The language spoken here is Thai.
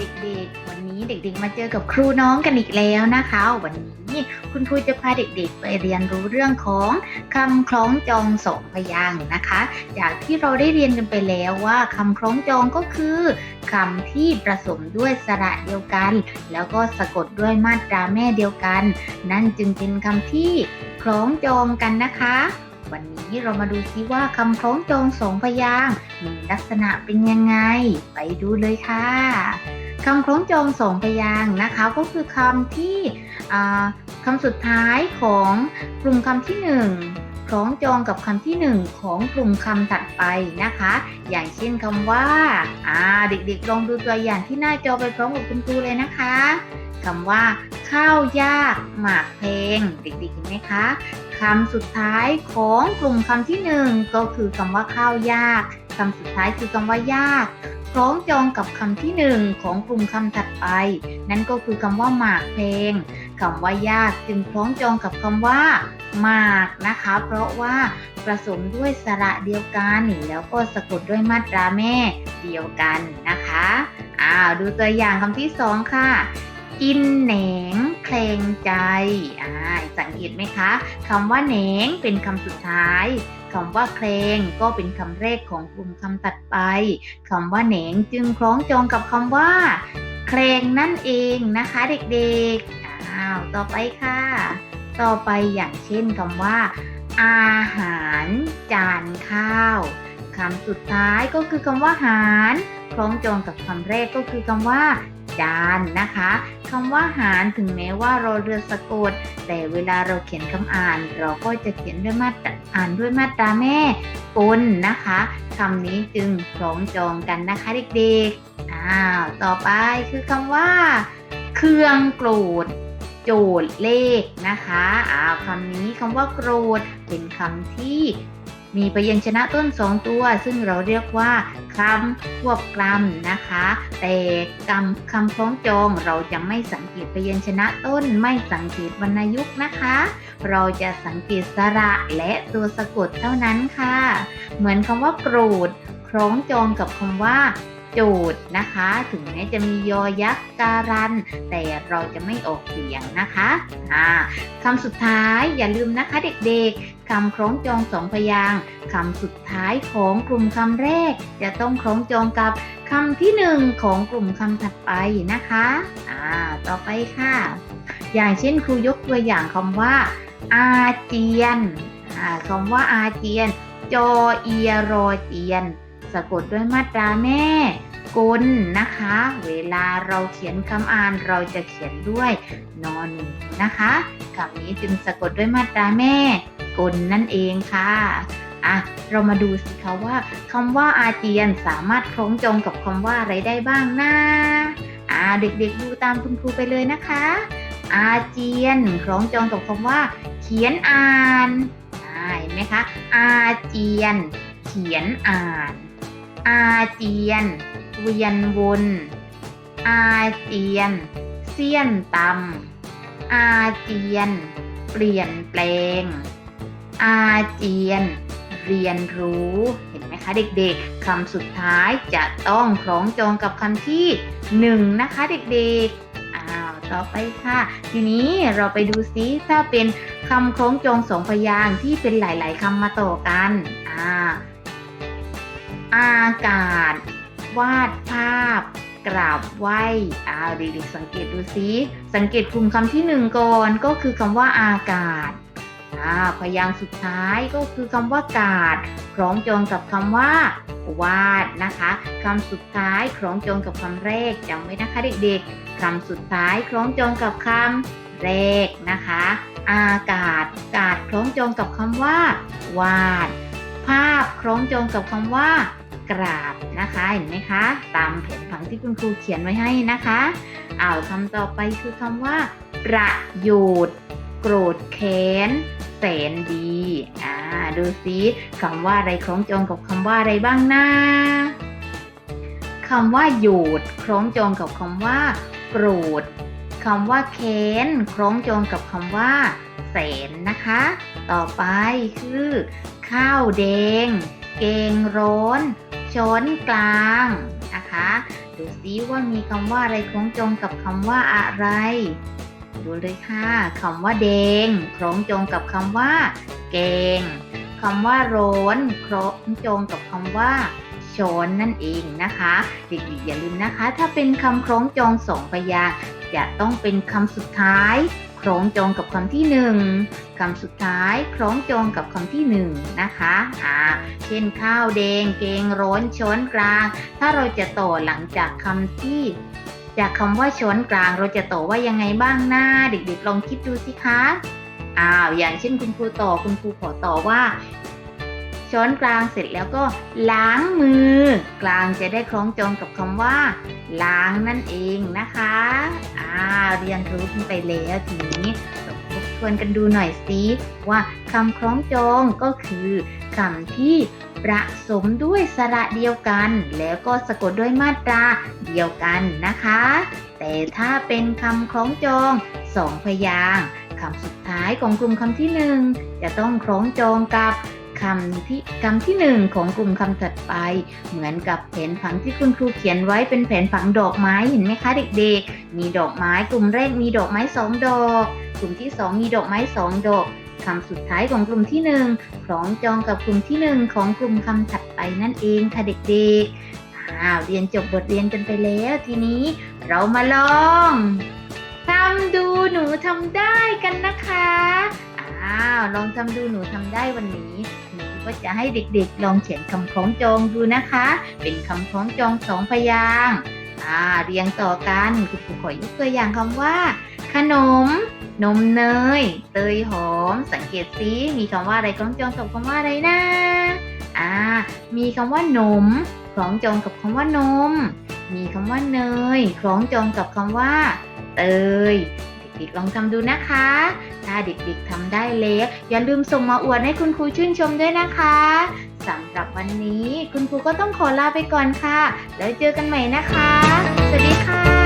เด็กๆ วันนี้เด็กๆ มาเจอกับครูน้องกันอีกแล้วนะคะ วันนี้คุณครูจะพาเด็กๆ ไปเรียนรู้เรื่องของคำคล้องจองสองพยางค์นะคะ จากที่เราได้เรียนกันไปแล้วว่าคำคล้องจองก็คือคำที่ผสมด้วยสระเดียวกัน แล้วก็สะกดด้วยมาตราแม่เดียวกัน นั่นจึงเป็นคำที่คล้องจองกันนะคะ วันนี้เรามาดูซิว่าคำคล้องจองสองพยางมีลักษณะเป็นยังไง ไปดูเลยค่ะคำคล้องจองสองพยางนะคะ ก็คือคำที่คำสุดท้ายของกลุ่มคำที่หนึ่งคล้องจองกับคำที่หนึ่งของกลุ่มคำถัดไปนะคะ อย่างเช่นคำว่าอ่าเด็กๆลองดูตัวอย่างที่หน้าจอไปพร้อมกับคุณครูเลยนะคะคำว่า ข้าวยากหมากเพลงเด็กๆเห็นไหมคะคำสุดท้ายของกลุ่มคำที่หนึ่งก็คือคำว่าข้าวยากคำสุดท้ายคือคำว่ายากคล้องจองกับคำที่หนึ่งของกลุ่มคำถัดไป นั่นก็คือคำว่าหมากเพลงคำว่ายากจึงคล้องจองกับคำว่าหมากนะคะ เพราะว่าผสมด้วยสระเดียวกันแล้วก็สะกดด้วยมาตราแม่เดียวกันนะคะอ้าวดูตัวอย่างคำที่สองค่ะ กินแหนงเพลงใจอ่าสังเกตไหมคะคำว่าแหนงเป็นคำสุดท้ายคำว่าเพลงก็เป็นคำแรกของกลุ่มคำตัดไปคำว่าแหนงจึงคล้องจองกับคำว่าเพลงนั่นเองนะคะเด็กๆอ้าวต่อไปค่ะ ต่อไปอย่างเช่นคำว่า อาหารจานข้าวคำสุดท้ายก็คือคำว่าหาร คล้องจองกับคำแรกก็คือคำว่า จานนะคะคำว่าหารถึงแม้ว่าเราเรือสะกด แต่เวลาเราเขียนคำอ่าน เราก็จะเขียนด้วยมาตราอ่านด้วยมาตราแม่กลนะคะคำนี้จึงคล้องจองกันนะคะเด็กๆอ้าวต่อไปคือคำว่า เครื่องโกรธโจทย์เลขนะคะอ้าวคำนี้คำว่าโกรธเป็นคำที่ มีพยัญชนะต้นสองตัว ซึ่งเราเรียกว่าคำควบกลัมนะคะ แต่คำคำคล้องจองเราจะไม่สังเกตพยัญชนะต้นไม่สังเกตวรรณยุกต์นะคะ เราจะสังเกตสระและตัวสะกดเท่านั้นค่ะ เหมือนคำว่าโกรธคล้องจองกับคำว่า โจทย์นะคะ ถึงแม้จะมียอยักษ์การัน แต่เราจะไม่ออกเสียงนะคะคำสุดท้ายอย่าลืมนะคะเด็กๆคำคล้องจองสองพยางคำสุดท้ายของกลุ่มคำแรก จะต้องคล้องจองกับคำที่หนึ่งของกลุ่มคำถัดไปนะคะอ่าต่อไปค่ะ อย่างเช่นครูยกตัวอย่างคำว่า อาเจียนคำว่าอาเจียน จอเอียรอเจียน สะกดด้วยมาตราแม่กลนะคะ เวลาเราเขียนคำอ่านเราจะเขียนด้วยนอนหนูนะคะคำนี้จึงสะกดด้วยมาตราแม่กลนั่นเองค่ะอะเรามาดูสิคะว่าคำว่าอาเจียนสามารถคล้องจองกับคำว่าอะไรได้บ้างนะอ่าเด็กๆดูตามคุณครูไปเลยนะคะ อาเจียนคล้องจองกับคำว่า เขียนอ่านอ่าเห็นไหมคะอาเจียน เขียนอ่าน เจียน เวียนวน อาเจียน เสี้ยนตำอาเจียน เปลี่ยนแปลง อาเจียน เรียนรู้ เห็นไหมคะเด็กๆคำสุดท้ายจะต้องคล้องจองกับคำที่หนึ่งนะคะเด็กๆอ้าวต่อไปค่ะ ทีนี้เราไปดูซิถ้าเป็นคำคล้องจองสองพยางที่เป็นหลาย ๆคำมาต่อกัน อ่า อากาศ วาดภาพ กราบไหว้อ้าวเด็กๆสังเกตดูซิสังเกตกลุ่มคำที่หนึ่งก่อนก็คือคำว่าอากาศอ่าพยางค์สุดท้ายก็คือคำว่ากาดคล้องจองกับคำว่า วาดนะคะคำสุดท้ายคล้องจองกับคำแรกจำไว้นะคะเด็กๆคำสุดท้ายคล้องจองกับคำแรกนะคะ อากาศกาดคล้องจองกับคำว่า วาด ภาพคล้องจองกับคำว่า กราบนะคะเห็นไหมคะ ตามแผนผังที่คุณครูเขียนไว้ให้นะคะอ้าวคำต่อไปคือคำว่า ประโยชน์ โกรธแค้นแสนดีอ่าดูซิคำว่าอะไรคล้องจองกับคำว่าอะไรบ้างนะคำว่าโยดคล้องจองกับคำว่า โกรธคำว่าแค้นคล้องจองกับคำว่าแสนนะคะ ต่อไปคือ ข้าวแดง เกงร้อน ช้อนกลางนะคะ ดูซิว่ามีคำว่าอะไรคล้องจองกับคำว่าอะไร ดูเลยค่ะคำว่าแดงคล้องจองกับคำว่าแกงคำว่าร้อนคล้องจองกับคำว่าช้อนนั่นเองนะคะ เด็กๆอย่าลืมนะคะ ถ้าเป็นคำคล้องจองสองพยาง จะต้องเป็นคำสุดท้ายคล้องจองกับคำที่หนึ่งคำสุดท้ายคล้องจองกับคำที่หนึ่งนะคะอ่าเช่นข้าวแดงเกงร้อนช้อนกลาง ถ้าเราจะต่อหลังจากคำที่จากคำว่าช้อนกลาง เราจะต่อว่ายังไงบ้างหน้าเด็กๆลองคิดดูสิคะอ้าวอย่างเช่นคุณครูต่อคุณครูขอต่อว่าช้อนกลางเสร็จแล้วก็ล้างมือ กลางจะได้คล้องจองกับคำว่า ล้างนั่นเองนะคะ เรียนรู้กันไปแล้วทีนี้เราทบทวนกันดูหน่อยสิว่าคำคล้องจองก็คือคำที่ประสมด้วยสระเดียวกัน แล้วก็สะกดด้วยมาตราเดียวกันนะคะ แต่ถ้าเป็นคำคล้องจองสองพยางค์คำสุดท้ายของกลุ่มคำที่หนึ่งจะต้องคล้องจองกับ คำที่คำที่หนึ่งของกลุ่มคำถัดไป เหมือนกับแผนผังที่คุณครูเขียนไว้เป็นแผนผังดอกไม้เห็นไหมคะเด็กๆ มีดอกไม้กลุ่มแรกมีดอกไม้สองดอก กลุ่มที่สองมีดอกไม้สองดอกคำสุดท้ายของกลุ่มที่หนึ่งคล้องจองกับกลุ่มที่หนึ่งของกลุ่มคำถัดไปนั่นเองค่ะเด็กๆอ้าวเรียนจบบทเรียนกันไปแล้ว ทีนี้เรามาลองทำดูหนูทำได้กันนะคะ อ้าวลองทำดูหนูทำได้วันนี้ ก็จะให้เด็กๆ ลองเขียนคำคล้องจองดูนะคะ เป็นคำคล้องจองสองพยางค์อ่าเรียงต่อกันคุณครูขอยกตัวอย่างคำว่า ขนม นมเนย เตยหอม สังเกตซิมีคำว่าอะไรคล้องจองกับคำว่าอะไรนะอ่ามีคำว่านมคล้องจองกับคำว่านม มีคำว่าเนยคล้องจองกับคำว่า เตย ด็กๆ ลองทำดูนะคะ ถ้าเด็กๆทำได้แล้วอย่าลืมส่งมาอวดให้คุณครูชื่นชมด้วยนะคะสำหรับวันนี้คุณครูก็ต้องขอลาไปก่อนค่ะ แล้วเจอกันใหม่นะคะ สวัสดีค่ะ